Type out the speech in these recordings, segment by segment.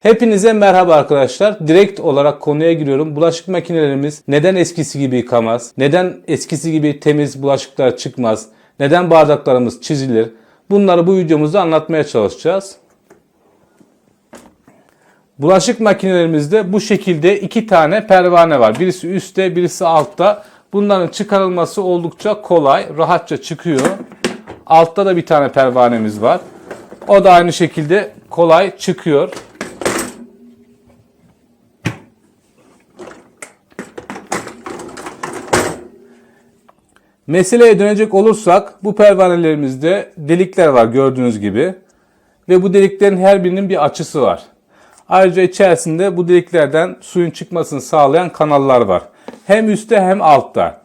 Hepinize merhaba arkadaşlar. Direkt olarak konuya giriyorum. Bulaşık makinelerimiz neden eskisi gibi yıkamaz? Neden eskisi gibi temiz bulaşıklar çıkmaz? Neden bardaklarımız çizilir? Bunları bu videomuzda anlatmaya çalışacağız. Bulaşık makinelerimizde bu şekilde iki tane pervane var. Birisi üstte, birisi altta. Bunların çıkarılması oldukça kolay. Rahatça çıkıyor. Altta da bir tane pervanemiz var. O da aynı şekilde kolay çıkıyor. Meseleye dönecek olursak bu pervanelerimizde delikler var gördüğünüz gibi. Ve bu deliklerin her birinin bir açısı var. Ayrıca içerisinde bu deliklerden suyun çıkmasını sağlayan kanallar var. Hem üstte hem altta.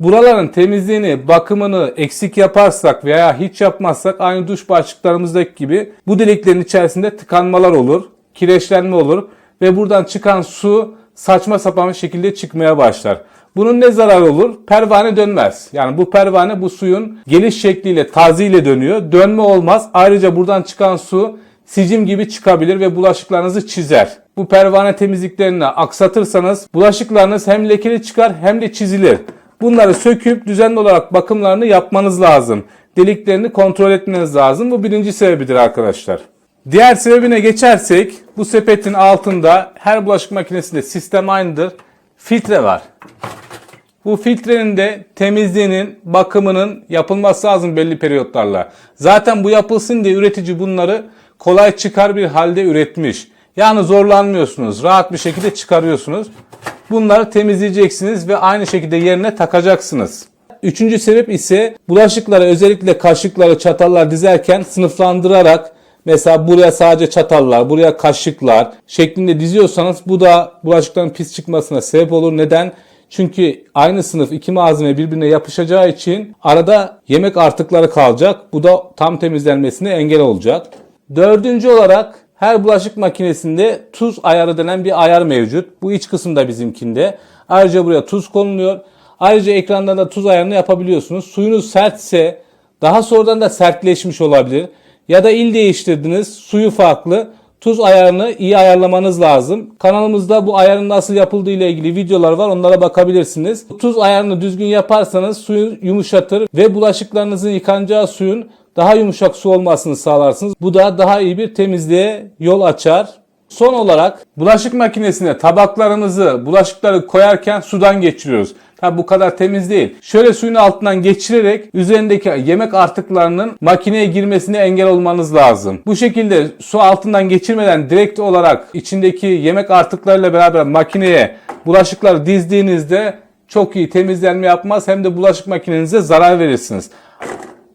Buraların temizliğini, bakımını eksik yaparsak veya hiç yapmazsak aynı duş başlıklarımızdaki gibi bu deliklerin içerisinde tıkanmalar olur, kireçlenme olur ve buradan çıkan su saçma sapan şekilde çıkmaya başlar. Bunun ne zararı olur? Pervane dönmez. Yani bu pervane bu suyun geliş şekliyle, taziyle dönüyor. Dönme olmaz. Ayrıca buradan çıkan su sicim gibi çıkabilir ve bulaşıklarınızı çizer. Bu pervane temizliklerini aksatırsanız bulaşıklarınız hem lekeli çıkar hem de çizilir. Bunları söküp düzenli olarak bakımlarını yapmanız lazım. Deliklerini kontrol etmeniz lazım. Bu birinci sebebidir arkadaşlar. Diğer sebebine geçersek bu sepetin altında her bulaşık makinesinde sistem aynıdır. Filtre var. Bu filtrenin de temizliğinin, bakımının yapılması lazım belli periyotlarla. Zaten bu yapılsın diye üretici bunları kolay çıkar bir halde üretmiş. Yani zorlanmıyorsunuz. Rahat bir şekilde çıkarıyorsunuz. Bunları temizleyeceksiniz ve aynı şekilde yerine takacaksınız. Üçüncü sebep ise bulaşıkları özellikle kaşıkları, çatallar dizerken sınıflandırarak Mesela buraya sadece çatallar, buraya kaşıklar şeklinde diziyorsanız bu da bulaşıkların pis çıkmasına sebep olur. Neden? Çünkü aynı sınıf iki malzeme birbirine yapışacağı için arada yemek artıkları kalacak. Bu da tam temizlenmesine engel olacak. Dördüncü olarak her bulaşık makinesinde tuz ayarı denen bir ayar mevcut. Bu iç kısımda bizimkinde. Ayrıca buraya tuz konuluyor. Ayrıca ekranda da tuz ayarını yapabiliyorsunuz. Suyunuz sertse daha sonradan da sertleşmiş olabilir. Ya da il değiştirdiniz, suyu farklı. Tuz ayarını iyi ayarlamanız lazım. Kanalımızda bu ayarın nasıl yapıldığı ile ilgili videolar var. Onlara bakabilirsiniz. Tuz ayarını düzgün yaparsanız suyu yumuşatır ve bulaşıklarınızın yıkanacağı suyun daha yumuşak su olmasını sağlarsınız. Bu da daha iyi bir temizliğe yol açar. Son olarak bulaşık makinesine tabaklarımızı, bulaşıkları koyarken sudan geçiriyoruz. Tabi bu kadar temiz değil. Şöyle suyun altından geçirerek üzerindeki yemek artıklarının makineye girmesine engel olmanız lazım. Bu şekilde su altından geçirmeden direkt olarak içindeki yemek artıklarıyla beraber makineye bulaşıkları dizdiğinizde çok iyi temizlenme yapmaz hem de bulaşık makinenize zarar verirsiniz.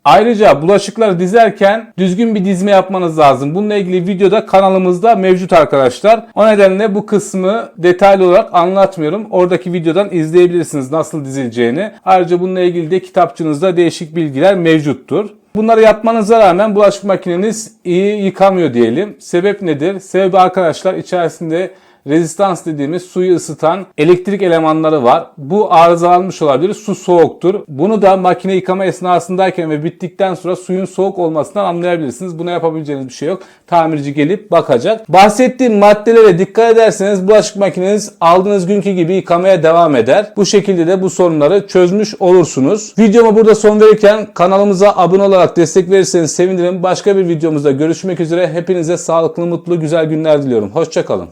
Ayrıca bulaşıkları dizerken düzgün bir dizme yapmanız lazım. Bununla ilgili videoda kanalımızda mevcut arkadaşlar. O nedenle bu kısmı detaylı olarak anlatmıyorum. Oradaki videodan izleyebilirsiniz nasıl dizileceğini. Ayrıca bununla ilgili de kitapçınızda değişik bilgiler mevcuttur. Bunları yapmanıza rağmen bulaşık makineniz iyi yıkamıyor diyelim. Sebep nedir? Sebebi arkadaşlar içerisinde rezistans dediğimiz suyu ısıtan elektrik elemanları var. Bu arızalanmış olabilir. Su soğuktur. Bunu da makine yıkama esnasındayken ve bittikten sonra suyun soğuk olmasından anlayabilirsiniz. Buna yapabileceğiniz bir şey yok. Tamirci gelip bakacak. Bahsettiğim maddelere dikkat ederseniz bulaşık makineniz aldığınız günkü gibi yıkamaya devam eder. Bu şekilde de bu sorunları çözmüş olursunuz. Videoma burada son verirken kanalımıza abone olarak destek verirseniz sevinirim. Başka bir videomuzda görüşmek üzere. Hepinize sağlıklı, mutlu, güzel günler diliyorum. Hoşçakalın.